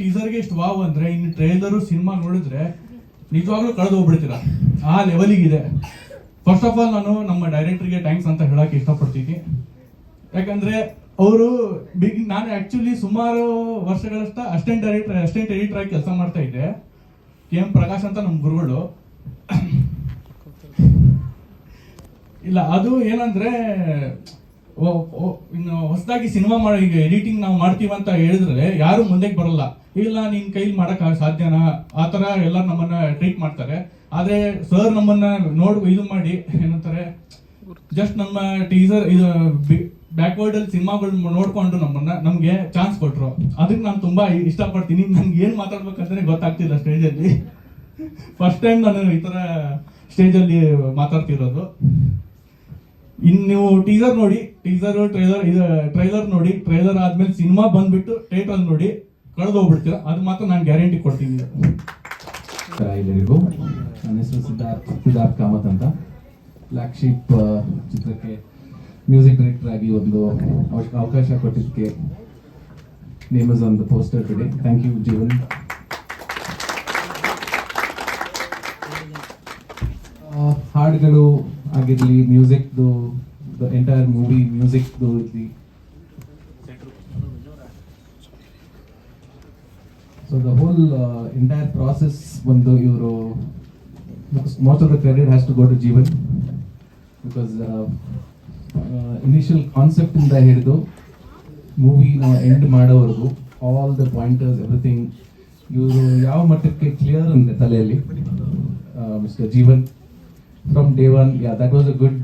ಟೀಸರ್ಗೆ ಇಷ್ಟು ವಾವ್ ಅಂದ್ರೆ ಇನ್ನು ಟ್ರೈಲರ್ ಸಿನಿಮಾ ನೋಡಿದ್ರೆ ನಿಜವಾಗ್ಲೂ ಕಳೆದು ಹೋಗ್ಬಿಡ್ತೀರ. ಆ ಲೆವೆಲಿಗಿದೆ ಫಸ್ಟ್ ಆಫ್ ಆಲ್ ನಾನು ನಮ್ಮ ಡೈರೆಕ್ಟರ್ಗೆ ಥ್ಯಾಂಕ್ಸ್ ಅಂತ ಹೇಳಕ್ ಇಷ್ಟಪಡ್ತೀನಿ. ಯಾಕಂದ್ರೆ ಅವರು ಬಿಗ್ ನಾನು ಆಕ್ಚುಲಿ ಸುಮಾರು ವರ್ಷಗಳಷ್ಟ ಅಸ್ಟೆಂಟ್ ಡೈರೆಕ್ಟರ್ ಅಸ್ಟೆಂಟ್ ಎಡಿಟರ್ ಆಗಿ ಕೆಲಸ ಮಾಡ್ತಾ ಇದ್ದೆ. ಕೆ ಎಂ ಪ್ರಕಾಶ್ ಅಂತ ನಮ್ಮ ಗುರುಗಳು. ಇಲ್ಲ, ಅದು ಏನಂದ್ರೆ ಇನ್ನು ಹೊಸದಾಗಿ ಸಿನಿಮಾ ಮಾಡಿ ಈಗ ಎಡಿಟಿಂಗ್ ನಾವು ಮಾಡ್ತೀವಿ ಅಂತ ಹೇಳಿದ್ರೆ ಯಾರು ಮುಂದಕ್ಕೆ ಬರಲ್ಲ. ಇಲ್ಲ ನಿನ್ನ ಕೈಲಿ ಮಾಡಕ್ ಸಾಧ್ಯನಾ? ಆ ಥರ ಎಲ್ಲ ನಮ್ಮನ್ನ ಟ್ರೀಟ್ ಮಾಡ್ತಾರೆ. ಆದ್ರೆ ಸರ್ ನಮ್ಮನ್ನ ನೋಡ್, ಇದು ಮಾಡಿ, ಏನಂತಾರೆ ಜಸ್ಟ್ ನಮ್ಮ ಟೀಸರ್ ಇದು ಬ್ಯಾಕ್ವರ್ಡ್ ಅಲ್ಲಿ ಸಿನಿಮಾಗಳು ನೋಡ್ಕೊಂಡು ನಮ್ಮನ್ನ, ನಮಗೆ ಚಾನ್ಸ್ ಕೊಟ್ರು. ಅದಕ್ಕೆ ನಾನು ತುಂಬಾ ಇಷ್ಟಪಡ್ತೀನಿ. ನನ್ಗೆ ಏನ್ ಮಾತಾಡ್ಬೇಕಂತಾನೆ ಗೊತ್ತಾಗ್ತಿಲ್ಲ ಸ್ಟೇಜ್ ಅಲ್ಲಿ. ಫಸ್ಟ್ ಟೈಮ್ ನಾನು ಈ ಥರ ಸ್ಟೇಜ್ ಅಲ್ಲಿ ಮಾತಾಡ್ತಿರೋದು. ಇನ್ನು ನೀವು ಟೀಸರ್ ನೋಡಿ ಟೀಸರ್ ಟ್ರೈಲರ್ ಇದು ಟ್ರೈಲರ್ ನೋಡಿ ಟ್ರೈಲರ್ ಆದ್ಮೇಲೆ ಸಿನಿಮಾ ಬಂದ್ಬಿಟ್ಟು ಥಿಯೇಟರ್ ನೋಡಿ ಕಳೆದು ಹೋಗ್ಬಿಡ್ತೀರ ಅದು ಮಾತ್ರ ನಾನು ಗ್ಯಾರಂಟಿ ಕೊಡ್ತೀನಿ. ಎಲ್ಲರಿಗೂ ನನ್ನ ಹೆಸರು ಸಿದ್ಧಾರ್ಥ್ ಸಿದ್ಧಾರ್ಥ್ ಕಾಮತ್ ಅಂತ. ಬ್ಲ್ಯಾಕ್ ಚಿತ್ರಕ್ಕೆ ಮ್ಯೂಸಿಕ್ ಡೈರೆಕ್ಟರ್ ಆಗಿ ಒಂದು ಅವಕಾಶ ಕೊಟ್ಟಿದ್ದಕ್ಕೆ name is on the poster today thank you Jeevan ಹಾಡುಗಳು ಆಗಿರಲಿ ಮ್ಯೂಸಿಕ್ದು ದ ಎಂಟೈರ್ ಮೂವಿ ಮ್ಯೂಸಿಕ್ದು ಇರಲಿ so the whole entire process ಒಂದು ಇವರು most of the credit has to go to Jeevan because initial concept ಇಂದ ಹಿಡಿದು ಮೂವಿ ನಾವು ಎಂಡ್ ಮಾಡೋವರೆಗೂ ಆಲ್ ದ ಪಾಯಿಂಟರ್ಸ್ ಎವ್ರಿಥಿಂಗ್ ಇವರು ಯಾವ ಮಟ್ಟಕ್ಕೆ ಕ್ಲಿಯರ್ ಅಂತೆ ತಲೆಯಲ್ಲಿ mister Jeevan from day one yeah that was a good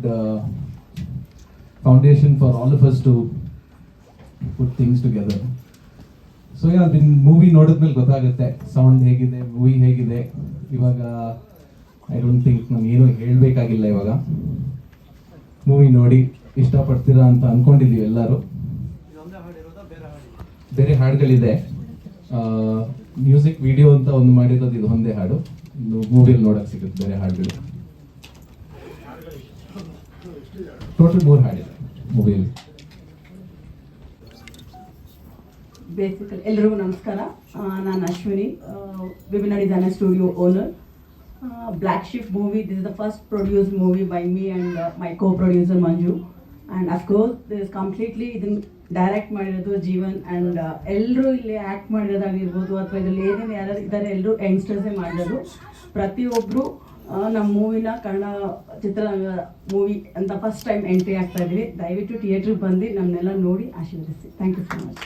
foundation for all of us to put things together. So yeah then movie ನೋಡಿದ್ಮೇಲೆ ಗೊತ್ತಾಗುತ್ತೆ ಸೌಂಡ್ ಹೇಗಿದೆ ಮೂವಿ ಹೇಗಿದೆ. ಇವಾಗ ಐ ಡೋಂಟ್ ಥಿಂಕ್ ನಾವು ಏನು ಹೇಳಬೇಕಾಗಿಲ್ಲ ಇವಾಗ. ಮೂವಿ ನೋಡಿ ಇಷ್ಟಪಡ್ತೀರಾ ಅಂತ ಅಂದ್ಕೊಂಡಿದ್ದೀವಿ ಎಲ್ಲರೂ. ಬೇರೆ ಹಾಡುಗಳಿದೆ. ಮ್ಯೂಸಿಕ್ ವಿಡಿಯೋ ಅಂತ ಒಂದು ಮಾಡಿರೋದು, ಇದು ಒಂದೇ ಹಾಡು. ಇನ್ನು ಮೂವಿಯಲ್ಲಿ ನೋಡೋಕ್ಕೆ ಸಿಗುತ್ತೆ ಬೇರೆ ಹಾಡುಗಳು. ಟೋಟಲ್ ಮೂರು ಹಾಡಿದೆ ಮೂವಿಯಲ್ಲಿ ಬೇಸಿಕಲ್ ಎಲ್ಲರೂ ನಮಸ್ಕಾರ. ನಾನು ಅಶ್ವಿನಿ. ವಿಭಿನ್ನ designer studio owner black shift movie this is the first produce movie by me and my co producer Manju and of course this completely ಇದನ್ನು ಡೈರೆಕ್ಟ್ ಮಾಡಿರೋದು ಜೀವನ್ ಆ್ಯಂಡ್ ಎಲ್ಲರೂ ಇಲ್ಲಿ ಆ್ಯಕ್ಟ್ ಮಾಡಿರೋದಾಗಿರ್ಬೋದು ಅಥವಾ ಇದರಲ್ಲಿ ಏನೇನು ಯಾರು ಇದ್ದಾರೆ ಎಲ್ಲರೂ ಯಂಗ್ಸ್ಟರ್ಸೇ ಮಾಡಿರೋದು. ಪ್ರತಿಯೊಬ್ಬರು ನಮ್ಮ ಮೂವಿನ ಕನ್ನಡ ಚಿತ್ರರಂಗ ಮೂವಿ ಅಂತ ಫಸ್ಟ್ ಟೈಮ್ ಎಂಟ್ರಿ ಆಗ್ತಾ ಇದ್ದೀವಿ ದಯವಿಟ್ಟು ಥಿಯೇಟ್ರಿಗೆ ಬಂದು ನಮ್ಮನ್ನೆಲ್ಲ ನೋಡಿ ಆಶೀರ್ವದಿಸಿ. ಥ್ಯಾಂಕ್ ಯು ಸೊ ಮಚ್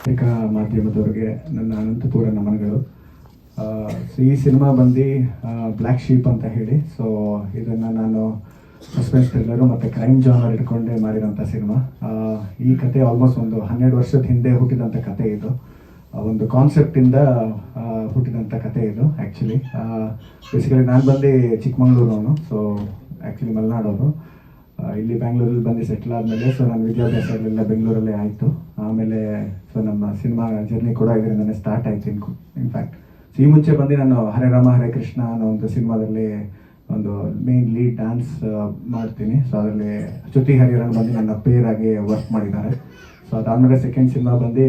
ಪತ್ರಿಕಾ ಮಾಧ್ಯಮದವ್ರಿಗೆ ನನ್ನ ಅನಂತಪೂರ ನಮನಗಳು. ಸೊ ಈ ಸಿನಿಮಾ ಬಂದು ಬ್ಲ್ಯಾಕ್ ಶೀಪ್ ಅಂತ ಹೇಳಿ. ಸೊ ಇದನ್ನು ನಾನು ಸಸ್ಪೆನ್ಸ್ ಥ್ರಿಲ್ಲರು ಮತ್ತು ಕ್ರೈಮ್ ಜಾನರ್ ಇಟ್ಕೊಂಡೇ ಮಾಡಿರೋಂಥ ಸಿನಿಮಾ. ಈ ಕತೆ ಆಲ್ಮೋಸ್ಟ್ ಒಂದು ಹನ್ನೆರಡು ವರ್ಷದ ಹಿಂದೆ ಹುಟ್ಟಿದಂಥ ಕತೆ ಇದು. ಒಂದು ಕಾನ್ಸೆಪ್ಟಿಂದ ಹುಟ್ಟಿದಂಥ ಕತೆ ಇದು ಆ್ಯಕ್ಚುಲಿ ಬೇಸಿಕಲಿ ನಾನು ಬಂದು ಚಿಕ್ಕಮಂಗ್ಳೂರವನು ಸೊ ಆ್ಯಕ್ಚುಲಿ ಮಲೆನಾಡವರು. ಆ, ಇಲ್ಲಿ ಬ್ಯಾಂಗ್ಳೂರಲ್ಲಿ ಬಂದು ಸೆಟ್ಲ್ ಆದಮೇಲೆ ಸೊ ನನ್ನ ವಿದ್ಯಾಭ್ಯಾಸ ಎಲ್ಲ ಬೆಂಗಳೂರಲ್ಲೇ ಆಯಿತು. ಆಮೇಲೆ ಸೊ ನಮ್ಮ ಸಿನಿಮಾ ಜರ್ನಿ ಕೂಡ ಇದರಿಂದನೇ ಸ್ಟಾರ್ಟ್ ಆಯಿತು ಇನ್ಕು ಇನ್ಫ್ಯಾಕ್ಟ್ ಸೊ ಈ ಮುಂಚೆ ಬಂದು ನಾನು ಹರೇ ರಾಮ ಹರೇ ಕೃಷ್ಣ ಅನ್ನೋ ಒಂದು ಸಿನಿಮಾದಲ್ಲಿ ಒಂದು ಮೇನ್ಲಿ ಡ್ಯಾನ್ಸ್ ಮಾಡ್ತೀನಿ. ಸೊ ಅದರಲ್ಲಿ ಚ್ಯುತಿ ಹರಿಹರನ್ ಬಂದು ನನ್ನ ಪೇರ್ ಆಗಿ ವರ್ಕ್ ಮಾಡಿದ್ದಾರೆ. ಸೊ ಅದಾದಮೇಲೆ ಸೆಕೆಂಡ್ ಸಿನಿಮಾ ಬಂದು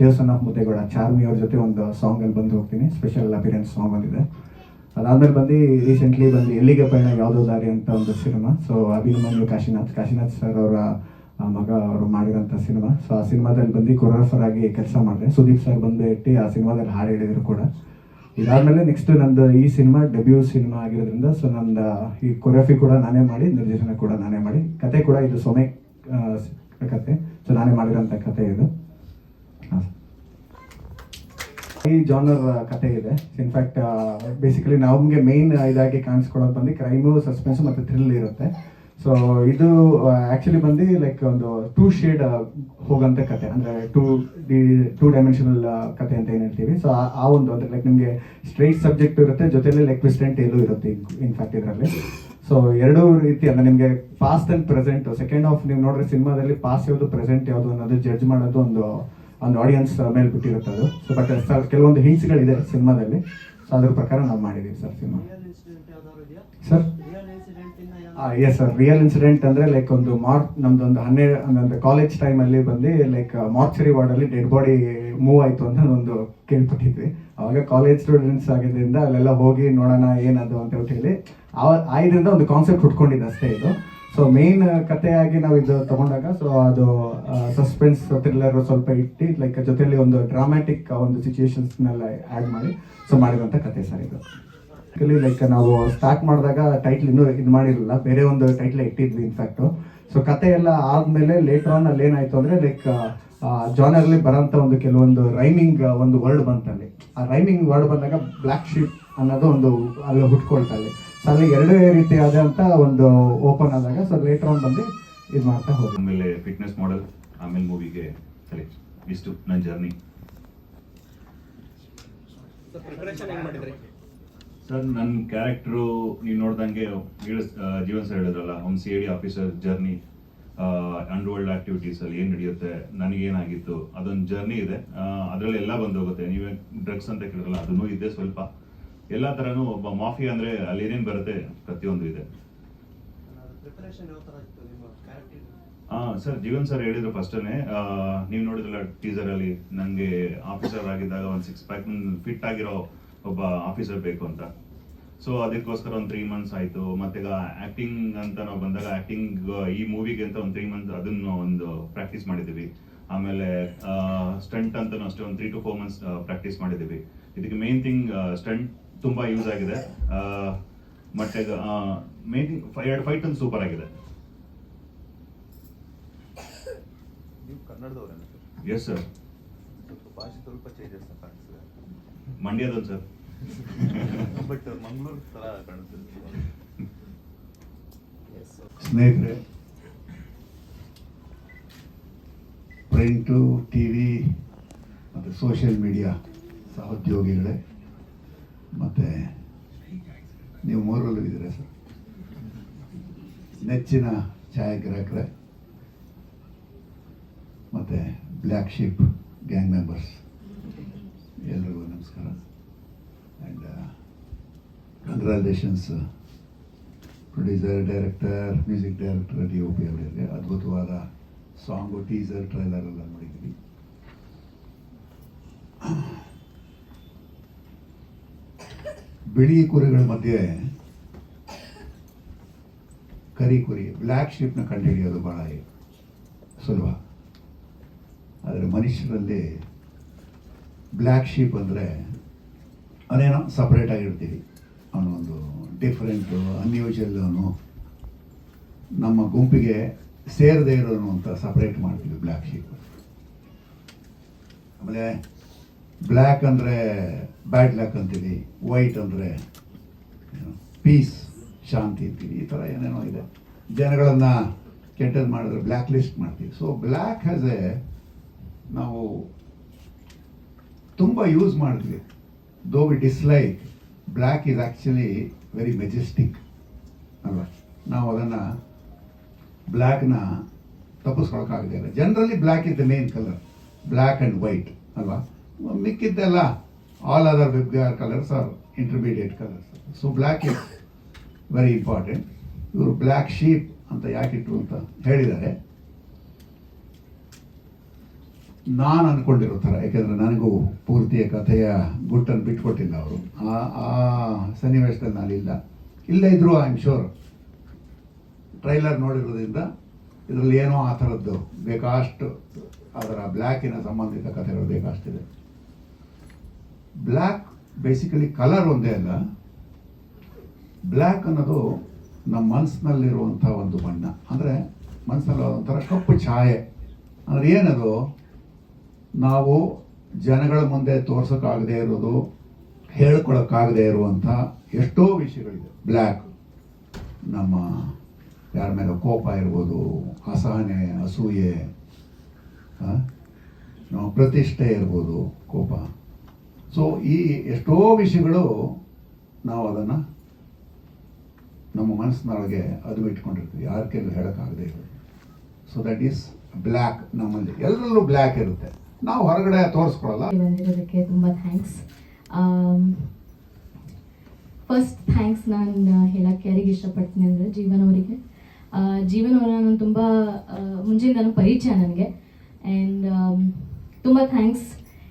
ದೇವಸ್ಥಾನ ಮುದ್ದೇಗೌಡ, ಚಾರ್ಮಿ ಅವ್ರ ಜೊತೆ ಒಂದು ಸಾಂಗಲ್ಲಿ ಬಂದು ಹೋಗ್ತೀನಿ. ಸ್ಪೆಷಲ್ ಅಪಿರೆನ್ಸ್ ಸಾಂಗ್ ಬಂದಿದೆ. ಅದಾದಮೇಲೆ ಬಂದು ರೀಸೆಂಟ್ಲಿ ಬಂದು ಎಲ್ಲಿಗೆ ಪಯಣ ಯಾವುದೋ ದಾರಿ ಅಂತ ಒಂದು cinema so Abhimanyu Kashinath. Kashinath sir ಅವರ ಮಗ ಅವರು ಮಾಡಿರೋಂಥ ಸಿನಿಮಾ ಸೊ ಆ ಸಿನಿಮಾದಲ್ಲಿ ಬಂದು ಕೊರಿಯೋಗ್ರಫರ್ ಆಗಿ ಕೆಲಸ ಮಾಡಿದೆ. ಸುದೀಪ್ ಸರ್ ಬಂದು ಇಟ್ಟು ಆ ಸಿನಿಮಾದಲ್ಲಿ ಹಾಡು ಹೇಳಿದರು ಕೂಡ. ಇದಾದ್ಮೇಲೆ ನೆಕ್ಸ್ಟ್ ನಂದು ಈ ಸಿನಿಮಾ ಡೆಬ್ಯೂ ಸಿನಿಮಾ ಆಗಿರೋದ್ರಿಂದ ಸೊ ನಂದು ಈ ಕೊರಿಯೋಗ್ರಫಿ ಕೂಡ ನಾನೇ ಮಾಡಿ, ನಿರ್ದೇಶನ ಕೂಡ ನಾನೇ ಮಾಡಿ. ಕತೆ ಕೂಡ ಇದು ಸೊಮೆ ಕತೆ. ಸೊ ನಾನೇ ಮಾಡಿರೋಂಥ ಕತೆ ಇದು. ಈ ಜಾನರ್ ಕತೆ ಇದೆ. ಇನ್ಫ್ಯಾಕ್ಟ್ ಬೇಸಿಕಲಿ ನಮಗೆ ಮೇನ್ ಇದಾಗಿ ಕಾಣಿಸ್ಕೊಳ್ಳೋದು ಬಂದು ಕ್ರೈಮು ಸಸ್ಪೆನ್ಸ್ ಮತ್ತು ಥ್ರಿಲ್ ಇರುತ್ತೆ. ಸೊ ಇದು ಆ್ಯಕ್ಚುಲಿ ಬಂದು ಲೈಕ್ ಒಂದು ಟೂ ಶೇಡ್ ಹೋಗಂತ ಕತೆ. ಅಂದರೆ ಟೂ ಡಿ ಟೂ ಡೈಮೆನ್ಷನಲ್ ಕತೆ ಅಂತ ಏನು ಹೇಳ್ತೀವಿ. ಸೊ ಆ ಒಂದು ಅಂದರೆ ಲೈಕ್ ನಿಮಗೆ ಸ್ಟ್ರೈಟ್ ಸಬ್ಜೆಕ್ಟ್ ಇರುತ್ತೆ ಜೊತೆಯಲ್ಲಿ ಲೈಕ್ ಟ್ವಿಸ್ಟ್ ಎಲ್ಲೂ ಇರುತ್ತೆ ಇನ್ಫ್ಯಾಕ್ಟ್ ಇದರಲ್ಲಿ. ಸೊ ಎರಡೂ ರೀತಿ ಅಂದರೆ ನಿಮಗೆ past and present second half ನೀವು ನೋಡ್ರೆ ಸಿನಿಮಾದಲ್ಲಿ ಪಾಸ್ ಯಾವುದು ಪ್ರೆಸೆಂಟ್ ಯಾವುದು ಅನ್ನೋದು ಜಡ್ಜ್ ಮಾಡೋದು ಒಂದು ಒಂದು ಆಡಿಯನ್ಸ್ ಮೇಲೆ ಬಿಟ್ಟಿರುತ್ತೆ ಅದು. ಸೊ ಬಟ್ ಸರ್ ಕೆಲವೊಂದು ಹಿಂಟ್ಸ್ಗಳಿದೆ ಸಿನಿಮಾದಲ್ಲಿ. ಸೊ ಅದ್ರ ಪ್ರಕಾರ ನಾವು ಮಾಡಿದ್ದೀವಿ sir cinema. Sir? Yes sir real incident ಅಂದ್ರೆ ಲೈಕ್ ಒಂದು ಮಾರ್ ನಮ್ದು ಒಂದು ಹನ್ನೆರಡು ಒಂದು ಕಾಲೇಜ್ ಟೈಮಲ್ಲಿ ಬಂದು ಲೈಕ್ ಮಾರ್ಚರಿ ವಾರ್ಡಲ್ಲಿ ಡೆಡ್ ಬಾಡಿ ಮೂವ್ ಆಯ್ತು ಅಂತ ಒಂದು ಕೇಳ್ಪಟ್ಟಿದ್ವಿ. ಅವಾಗ ಕಾಲೇಜ್ ಸ್ಟೂಡೆಂಟ್ಸ್ ಆಗಿದ್ದರಿಂದ ಅಲ್ಲೆಲ್ಲ ಹೋಗಿ ನೋಡೋಣ ಏನದು ಅಂತ ಹೇಳಿ, ಆ ಐದರಿಂದ ಒಂದು ಕಾನ್ಸೆಪ್ಟ್ ಹುಟ್ಕೊಂಡಿದ್ದು ಅಷ್ಟೇ ಇದು. ಸೊ ಮೇನ್ ಕಥೆಯಾಗಿ ನಾವು ಇದು ತಗೊಂಡಾಗ ಸೊ ಅದು ಸಸ್ಪೆನ್ಸ್ ಥ್ರಿಲ್ಲರ್ ಸ್ವಲ್ಪ ಇಟ್ಟು ಲೈಕ್ ಜೊತೆಯಲ್ಲಿ ಒಂದು ಡ್ರಾಮ್ಯಾಟಿಕ್ ಒಂದು ಸಿಚುಯೇಷನ್ಸ್ನೆಲ್ಲ ಆ್ಯಡ್ ಮಾಡಿ ಸೊ ಮಾಡಿರುವಂಥ ಕತೆ ಸರ್ ಇದು. ಲೈಕ್ ನಾವು ಸ್ಟಾರ್ಟ್ ಮಾಡಿದಾಗ ಟೈಟ್ಲ್ ಇನ್ನೂ ಇದು ಮಾಡಿರಲಿಲ್ಲ. ಬೇರೆ ಒಂದು ಟೈಟ್ಲ್ ಇಟ್ಟಿದ್ವಿ ಇನ್ಫ್ಯಾಕ್ಟ್ ಸೊ ಕತೆ ಎಲ್ಲ ಆದಮೇಲೆ ಲೇಟರ್ ಆನ್ ಅಲ್ಲಿ ಏನಾಯ್ತು ಅಂದ್ರೆ ಲೈಕ್ ಜಾನರ್ಲಿ ಬರೋಂಥ ಒಂದು ಕೆಲವೊಂದು ರೈಮಿಂಗ್ ಒಂದು ವರ್ಡ್ ಬಂತಲ್ಲಿ. ಆ ರೈಮಿಂಗ್ ವರ್ಡ್ ಬಂದಾಗ ಬ್ಲ್ಯಾಕ್ ಶೀಪ್ ಅನ್ನೋದು ಒಂದು ಅಲ್ಲಿ ಹುಟ್ಕೊಳ್ತಲ್ಲಿ. ಸೊ ಅಲ್ಲಿ ಎರಡೇ ರೀತಿಯಾದಂಥ ಒಂದು ಓಪನ್ ಆದಾಗ ಸೊ ಲೇಟರ್ ಆನ್ ಬಂದು ಇದು ಮಾಡ್ತಾ ಹೋಗಿ ಆಮೇಲೆ ಫಿಟ್ನೆಸ್ ಮಾಡೆಲ್ ಆಮೇಲೆ ಮೂವಿಗೆ ಸರಿ ಇಷ್ಟು ನನ್ನ ಜರ್ನಿ ಸರ್ ನನ್ನ ಕ್ಯಾರೆಕ್ಟ್ರು ನೀವು ನೋಡ್ದಂಗೆ ಜೀವನ್ ಸರ್ ಹೇಳಿದ್ರಲ್ಲ ಒಮ್ C I D officer journey underworld activities ಅಲ್ಲಿ ಏನು ನಡೆಯುತ್ತೆ ನನಗೇನಾಗಿತ್ತು ಅದೊಂದು ಜರ್ನಿ ಇದೆ. ಅದರಲ್ಲಿ ಎಲ್ಲ ಬಂದು ಹೋಗುತ್ತೆ ನೀವೇ ಡ್ರಗ್ಸ್ ಅಂತ ಕೇಳಿದ್ರಲ್ಲ ಅದನ್ನು ಇದೆ ಸ್ವಲ್ಪ. ಎಲ್ಲ ಥರನೂ ಒಬ್ಬ ಮಾಫಿ ಅಂದರೆ ಅಲ್ಲಿ ಏನೇನು ಬರುತ್ತೆ ಪ್ರತಿಯೊಂದು ಇದೆ. ಹಾಂ ಸರ್ ಜೀವನ್ ಸರ್ ಹೇಳಿದ್ರು ಫಸ್ಟನೇ ನೀವು ನೋಡಿದ್ರಲ್ಲ ಟೀಸರ್ ಅಲ್ಲಿ ನನಗೆ ಆಫೀಸರ್ ಆಗಿದ್ದಾಗ ಒಂದು ಸಿಕ್ಸ್ ಪ್ಯಾಕ್ ಫಿಟ್ ಆಗಿರೋ ಒಬ್ಬ ಆಫೀಸರ್ ಬೇಕು ಅಂತ. ಸೊ ಅದಕ್ಕೋಸ್ಕರ ಒಂದು ತ್ರೀ ಮಂತ್ಸ್ ಆಯಿತು. ಮತ್ತೆ ಈಗ ಆಕ್ಟಿಂಗ್ ಅಂತ ನಾವು ಬಂದಾಗ ಆಕ್ಟಿಂಗ್ ಈ ಮೂವಿಗೆ ಅಂತ ಒಂದು ತ್ರೀ ಮಂತ್ಸ್ ಅದನ್ನು ಒಂದು ಪ್ರಾಕ್ಟೀಸ್ ಮಾಡಿದ್ದೀವಿ. ಆಮೇಲೆ ಸ್ಟಂಟ್ ಅಂತಲೂ ಅಷ್ಟೇ ಒಂದು three to four months practice ಮಾಡಿದ್ದೀವಿ. ಇದಕ್ಕೆ ಮೇನ್ ಥಿಂಗ್ ಸ್ಟಂಟ್ ತುಂಬ ಯೂಸ್ ಆಗಿದೆ. ಮತ್ತೆ ಮೇನ್ ಥಿಂಗ್ ಎರಡು ಫೈಟ್ ಒಂದು ಸೂಪರ್ ಆಗಿದೆ. Yes sir? ಭಾಷೆ ಸ್ವಲ್ಪ ಚೇಂಜಸ್ ಕಾಣಿಸ್ತದೆ ಮಂಡ್ಯದೊಂದು ಸರ್ ಬಟ್ ಮಂಗಳೂರು ಥರ ಕಾಣಿಸ್ತದೆ ಸ್ನೇಹಿತರೆ ಪ್ರಿಂಟು ಟಿ ವಿ ಮತ್ತು ಸೋಷಿಯಲ್ ಮೀಡಿಯಾ ಸಹೋದ್ಯೋಗಿಗಳೇ ಮತ್ತು ನೀವು ಮೂರಲ್ಲೂ ಇದ್ದೀರಾ ಸರ್ ನೆಚ್ಚಿನ ಛಾಯಾಗ್ರಾಹಕರೇ ಮತ್ತು ಬ್ಲ್ಯಾಕ್ ಶಿಪ್ ಗ್ಯಾಂಗ್ ಮೆಂಬರ್ಸ್ ಎಲ್ರಿಗೂ ನಮಸ್ಕಾರ. And congratulations producer director music director D O P ಅವರಿಗೆ. ಅದ್ಭುತವಾದ ಸಾಂಗು ಟೀಸರ್ ಟ್ರೈಲರ್ ಎಲ್ಲ ನೋಡಿದ್ದೀವಿ. ಬಿಳಿ ಕುರಿಗಳ ಮಧ್ಯೆ ಕರಿ ಕುರಿ ಬ್ಲ್ಯಾಕ್ ಶೀಪ್ನ ಕಂಡುಹಿಡಿಯೋದು ಬಹಳ ಸುಲಭ. ಆದರೆ ಮನುಷ್ಯರಲ್ಲಿ ಬ್ಲ್ಯಾಕ್ ಶೀಪ್ ಅಂದರೆ ಅದೇನೋ ಸಪ್ರೇಟ್ ಆಗಿರ್ತೀವಿ. ಅವನೊಂದು ಡಿಫ್ರೆಂಟು ಅನ್ಯೂಜಲ್ ಅವನು. ನಮ್ಮ ಗುಂಪಿಗೆ ಸೇರದೇ ಇರೋನು ಅಂತ ಸಪ್ರೇಟ್ ಮಾಡ್ತೀವಿ ಬ್ಲ್ಯಾಕ್ ಶೀಪ್ ಆಮೇಲೆ ಬ್ಲ್ಯಾಕ್ ಅಂದರೆ ಬ್ಯಾಡ್ ಲ್ಯಾಕ್ ಅಂತೀವಿ ವೈಟ್ ಅಂದರೆ ಪೀಸ್ ಶಾಂತಿ ಅಂತೀವಿ, ಈ ಥರ ಏನೇನೋ ಇದೆ. ಜನಗಳನ್ನು ಕೆಟ್ಟದ್ದು ಮಾಡಿದ್ರೆ ಬ್ಲ್ಯಾಕ್ ಲಿಸ್ಟ್ ಮಾಡ್ತೀವಿ. ಸೊ ಬ್ಲ್ಯಾಕ್ ಹ್ಯಾಸ್ ಎ ನಾವು ತುಂಬ ಯೂಸ್ ಮಾಡಿದ್ವಿ though we dislike black is actually very majestic ಅಲ್ವಾ? ನಾವು ಅದನ್ನು ಬ್ಲ್ಯಾಕ್ನ ತಪ್ಪಿಸ್ಕೊಳಕ್ಕಾಗದೇ ಇಲ್ಲ. Generally black is the main colour black and white ಅಲ್ವಾ? ಮಿಕ್ಕಿದ್ದೆಲ್ಲ all other are colours are intermediate colours so black is very important ಇವರು ಬ್ಲ್ಯಾಕ್ ಶೀಪ್ ಅಂತ ಯಾಕಿಟ್ರು ಅಂತ ಹೇಳಿದ್ದಾರೆ. ನಾನು ಅಂದ್ಕೊಂಡಿರೋ ಥರ, ಯಾಕೆಂದರೆ ನನಗೂ ಪೂರ್ತಿಯ ಕಥೆಯ ಗುಟ್ಟನ್ನು ಬಿಟ್ಕೊಟ್ಟಿಲ್ಲ ಅವರು. ಆ ಆ ಸನ್ನಿವೇಶದಲ್ಲಿ ನಾನಿಲ್ಲ ಇಲ್ಲ. ಇದ್ದರೂ ಐ ಆಮ್ ಶೋರ್ ಟ್ರೈಲರ್ ನೋಡಿರೋದ್ರಿಂದ ಇದರಲ್ಲಿ ಏನೋ ಆ ಥರದ್ದು ಬೇಕಾಷ್ಟು ಅದರ ಬ್ಲ್ಯಾಕಿನ ಸಂಬಂಧಿತ ಕಥೆಗಳು ಬೇಕಾಷ್ಟಿದೆ ಬ್ಲ್ಯಾಕ್ ಬೇಸಿಕಲಿ ಕಲರ್ ಒಂದೇ ಅಲ್ಲ. ಬ್ಲ್ಯಾಕ್ ಅನ್ನೋದು ನಮ್ಮ ಮನಸ್ಸಿನಲ್ಲಿರುವಂಥ ಒಂದು ಬಣ್ಣ. ಅಂದರೆ ಮನಸ್ಸಲ್ಲಿ ಒಂಥರ ಕಪ್ಪು ಛಾಯೆ. ಅಂದರೆ ಏನದು? ನಾವು ಜನಗಳ ಮುಂದೆ ತೋರ್ಸೋಕ್ಕಾಗದೇ ಇರೋದು, ಹೇಳ್ಕೊಳಕ್ಕಾಗದೇ ಇರುವಂಥ ಎಷ್ಟೋ ವಿಷಯಗಳಿದೆ. ಬ್ಲ್ಯಾಕ್ ನಮ್ಮ ಯಾರ ಮೇಲೆ ಕೋಪ ಇರ್ಬೋದು, ಅಸಹನೆ, ಅಸೂಯೆ ನಮ್ಮ ಪ್ರತಿಷ್ಠೆ ಇರ್ಬೋದು, ಕೋಪ. ಸೊ ಈ ಎಷ್ಟೋ ವಿಷಯಗಳು ನಾವು ಅದನ್ನು ನಮ್ಮ ಮನಸ್ಸಿನೊಳಗೆ ಅದು ಇಟ್ಕೊಂಡಿರ್ತೀವಿ ಯಾರ ಕೈಲೂ ಹೇಳೋಕ್ಕಾಗದೇ ಇರೋದು. ಸೊ ದಟ್ ಈಸ್ ಬ್ಲ್ಯಾಕ್ ನಮ್ಮಲ್ಲಿ. ಎಲ್ಲರಲ್ಲೂ ಬ್ಲ್ಯಾಕ್ ಇರುತ್ತೆ. ನಾವು ಹೊರಗಡೆ ತೋರಿಸ್ಕೊಳ್ಳಲ್ಲ ಬಂದಿರೋದಕ್ಕೆ ತುಂಬ ಥ್ಯಾಂಕ್ಸ್ ಫಸ್ಟ್ ಥ್ಯಾಂಕ್ಸ್ ನಾನು ಹೇಳಕ್ಕೆ ಯಾರಿಗೆ ಇಷ್ಟಪಡ್ತೀನಿ ಅಂದರೆ ಜೀವನ್ ಅವರಿಗೆ. ಜೀವನ್ ಅವರ ನಾನು ತುಂಬ ಮುಂಚೆಯಿಂದನೂ ಪರಿಚಯ ನನಗೆ. ಆ್ಯಂಡ್ ತುಂಬ thanks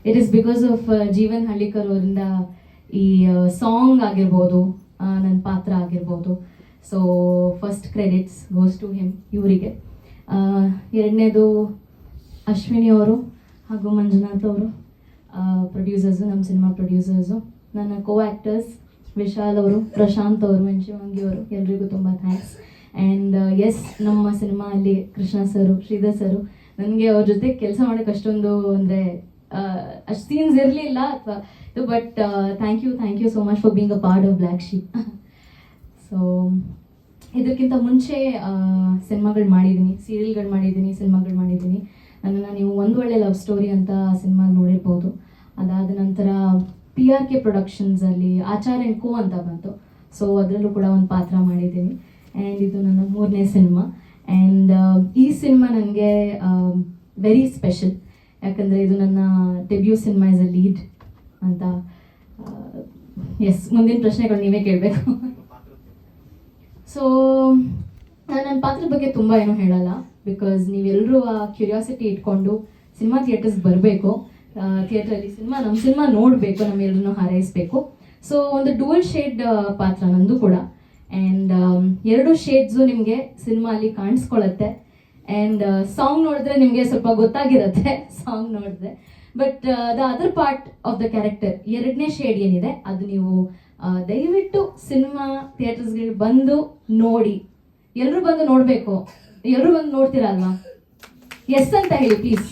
it is because of Jeevan Hallikar ಅವರಿಂದ ಈ ಸಾಂಗ್ ಆಗಿರ್ಬೋದು ನನ್ನ ಪಾತ್ರ ಆಗಿರ್ಬೋದು. So first credits goes to him ಇವರಿಗೆ. ಎರಡನೇದು ಅಶ್ವಿನಿ ಅವರು. ಹಾಗೂ ಮಂಜುನಾಥ್ ಅವರು ಪ್ರೊಡ್ಯೂಸರ್ಸು ನಮ್ಮ ಸಿನಿಮಾ ಪ್ರೊಡ್ಯೂಸರ್ಸು ನನ್ನ ಕೋ ಆ್ಯಕ್ಟರ್ಸ್ ವಿಶಾಲ್ ಅವರು, ಪ್ರಶಾಂತ್ ಅವರು ಮಂಜುವಂಗಿ ಅವರು, ಎಲ್ರಿಗೂ ತುಂಬ ಥ್ಯಾಂಕ್ಸ್ ಆ್ಯಂಡ್ ಎಸ್ ನಮ್ಮ ಸಿನಿಮಾ ಅಲ್ಲಿ ಕೃಷ್ಣ ಸರು, ಶ್ರೀಧರ್ ಸರು, ನನಗೆ ಅವ್ರ ಜೊತೆ ಕೆಲಸ ಮಾಡೋಕ್ಕೆ ಅಷ್ಟೊಂದು ಅಂದರೆ ಅಷ್ಟು ಸೀನ್ಸ್ ಇರಲಿಲ್ಲ ಅಥವಾ ಇದು but thank you thank you so much for being a part of black sheep so ಇದಕ್ಕಿಂತ ಮುಂಚೆ ಸಿನಿಮಾಗಳು ಮಾಡಿದ್ದೀನಿ ಸೀರಿಯಲ್ಗಳು ಮಾಡಿದ್ದೀನಿ ಸಿನಿಮಾಗಳು ಮಾಡಿದ್ದೀನಿ ನನ್ನನ್ನು ನೀವು ಒಂದು ಒಳ್ಳೆ ಲವ್ ಸ್ಟೋರಿ ಅಂತ ಸಿನಿಮಾ ನೋಡಿರ್ಬೋದು. ಅದಾದ ನಂತರ ಪಿ ಆರ್ ಕೆ ಪ್ರೊಡಕ್ಷನ್ಸಲ್ಲಿ ಆಚಾರ್ ಕೋ ಅಂತ ಬಂತು. ಸೊ ಅದರಲ್ಲೂ ಕೂಡ ಒಂದು ಪಾತ್ರ ಮಾಡಿದ್ದೀನಿ. ಆ್ಯಂಡ್ ಇದು ನನ್ನ ಮೂರನೇ ಸಿನಿಮಾ ಆ್ಯಂಡ್ ಈ ಸಿನಿಮಾ ನನಗೆ ವೆರಿ ಸ್ಪೆಷಲ್ ಯಾಕಂದರೆ ಇದು ನನ್ನ debut cinema is a lead ಅಂತ ಎಸ್ ಮುಂದಿನ ಪ್ರಶ್ನೆಗಳು ನೀವೇ ಕೇಳಬೇಕು. ಸೊ ನಾನು ನನ್ನ ಪಾತ್ರದ ಬಗ್ಗೆ ತುಂಬ ಏನೂ ಹೇಳಲ್ಲ. ಬಿಕಾಸ್ ನೀವೆಲ್ಲರೂ ಆ ಕ್ಯೂರಿಯಾಸಿಟಿ ಇಟ್ಕೊಂಡು ಸಿನಿಮಾ ಥಿಯೇಟರ್ಸ್ ಬರಬೇಕು. ಥಿಯೇಟ್ರಲ್ಲಿ ಸಿನಿಮಾ ನಮ್ಮ ಸಿನಿಮಾ ನೋಡಬೇಕು ನಮ್ಮೆಲ್ಲರನ್ನು ಹಾರೈಸಬೇಕು. ಸೊ ಒಂದು ಡೂಯಲ್ ಶೇಡ್ ಪಾತ್ರ ನಂದು ಕೂಡ. ಆ್ಯಂಡ್ ಎರಡು ಶೇಡ್ಸು ನಿಮಗೆ ಸಿನಿಮಾ ಅಲ್ಲಿ ಕಾಣಿಸ್ಕೊಳ್ಳುತ್ತೆ ಆ್ಯಂಡ್ ಸಾಂಗ್ ನೋಡಿದ್ರೆ ನಿಮಗೆ ಸ್ವಲ್ಪ ಗೊತ್ತಾಗಿರುತ್ತೆ ಸಾಂಗ್ ನೋಡಿದ್ರೆ but the other part of the character ಎರಡನೇ ಶೇಡ್ ಏನಿದೆ, ಅದು ನೀವು ದಯವಿಟ್ಟು ಸಿನಿಮಾ ಥಿಯೇಟರ್ಸ್ಗಳಿಗೆ ಬಂದು ನೋಡಿ. ಎಲ್ಲರೂ ಬಂದು ನೋಡಬೇಕು. ಎಲ್ಲರೂ ಬಂದು ನೋಡ್ತೀರಲ್ವಾ? ಎಸ್ ಅಂತ ಹೇಳಿ ಪ್ಲೀಸ್